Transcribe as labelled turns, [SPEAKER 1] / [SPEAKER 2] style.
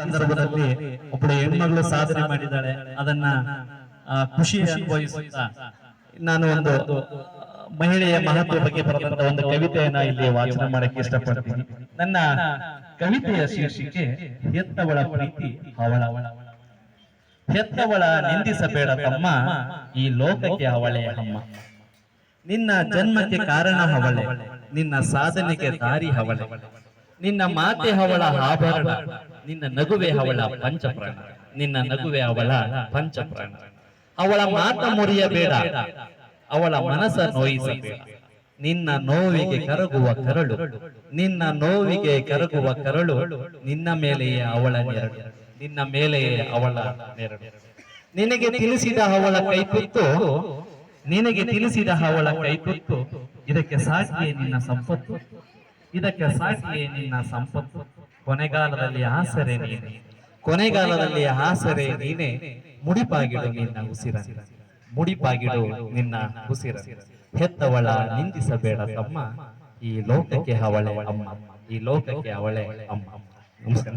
[SPEAKER 1] ಸಂದರ್ಭದಲ್ಲಿ ಒಬ್ಬಳು ಹೆಣ್ಮಗಳು ಸಾಧನೆ ಮಾಡಿದ್ದಾಳೆ. ಅದನ್ನ ಖುಷಿ ಅನುಭವಿಸುತ್ತಾ, ನಾನು ಒಂದು ಮಹಿಳೆಯ ಮಹತ್ವ ಬಗ್ಗೆ ಬರೆದಂತ ಒಂದು ಕವಿತೆಯನ್ನ ಇಲ್ಲಿ ವಾಚನ ಮಾಡಕ್ಕೆ ಇಷ್ಟಪಡ್ತೀನಿ. ನನ್ನ ಕವಿತೆಯ ಶೀರ್ಷಿಕೆ, ಹೆತ್ತವಳ ಪ್ರೀತಿ ಅವಳ ಹೆತ್ತವಳ ನಿಂದಿಸಬೇಡ ತಮ್ಮ, ಈ ಲೋಕಕ್ಕೆ ಅವಳೇ ಅಮ್ಮ. ನಿನ್ನ ಜನ್ಮಕ್ಕೆ ಕಾರಣ ಅವಳೆ ನಿನ್ನ ಸಾಧನೆಗೆ ದಾರಿ ಅವಳೆ ನಿನ್ನ ಮಾತೆ ಅವಳ ಆಭರಣ ನಿನ್ನ ನಗುವೆ ಅವಳ ಪಂಚಪ್ರಾಣ. ನಿನ್ನ ನಗುವೆ ಅವಳ ಪಂಚಪ್ರಾಣ. ಅವಳ ಮಾತ ಮುರಿಯಬೇಡ. ಅವಳ ಮನಸ ನೋಯಿಸಬೇಡ. ನಿನ್ನ ನೋವಿಗೆ ಕರಗುವ ಕರಳು. ನಿನ್ನ ನೋವಿಗೆ ಕರಗುವ ಕರಳು ನಿನ್ನ ಮೇಲೆಯೇ ಅವಳ ನೆರಳು. ನಿನ್ನ ಮೇಲೆಯೇ ಅವಳ ನೆರಳು. ನಿನಗೆ ತಿಳಿಸಿದ ಅವಳ ಕೈತುತ್ತು ನಿನಗೆ ತಿಳಿಸಿದ ಅವಳ ಕೈತುತ್ತು ಇದಕ್ಕೆ ಸಾಕಿಯೇ ನಿನ್ನ ಸಂಪತ್ತು. ಇದಕ್ಕೆ ಸಾಕಿಯೇ ನಿನ್ನ ಸಂಪತ್ತು. ಕೊನೆಗಾಲದಲ್ಲಿ ಆಸರೆ ನೀನೆ. ಕೊನೆಗಾಲದಲ್ಲಿ ಆಸರೆ ನೀನೆ. ಮುಡಿಪಾಗಿಡು ನಿನ್ನ ಉಸಿರ ಮುಡಿಪಾಗಿಡು ನಿನ್ನ ಉಸಿರ ಹೆತ್ತವಳ ನಿಂದಿಸಬೇಡ ತಮ್ಮ. ಈ ಲೋಕಕ್ಕೆ ಅವಳೆ ಅಮ್ಮ. ಈ ಲೋಕಕ್ಕೆ ಅವಳೆ ಅಮ್ಮ. ನಮಸ್ಕಾರ